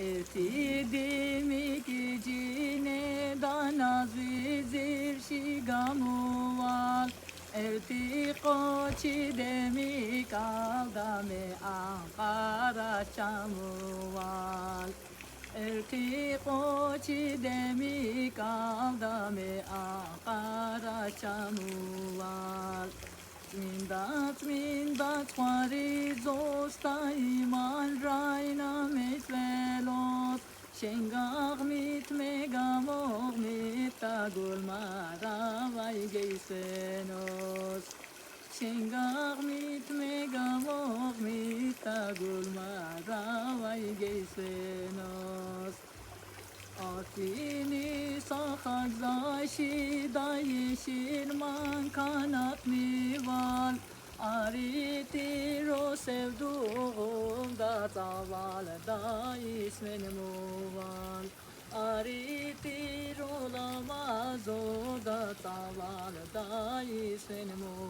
Ertidimi gecine danaz vizir şigamuval Erti koçi demi kaldame Ankara çamuval Erti koçi demi kaldame Ankara çamuval Mindat mindat khwari zosta iman Shengach mit megamog mit tagul mara vay geisenos Shengach mit megamog mit tagul mara vay geisenos Atini sakhazashi da yeşil man kanat mi var Ariti ro sevduğum da zaval da ismen muval Ariti olamaz o da zaval da ismen muval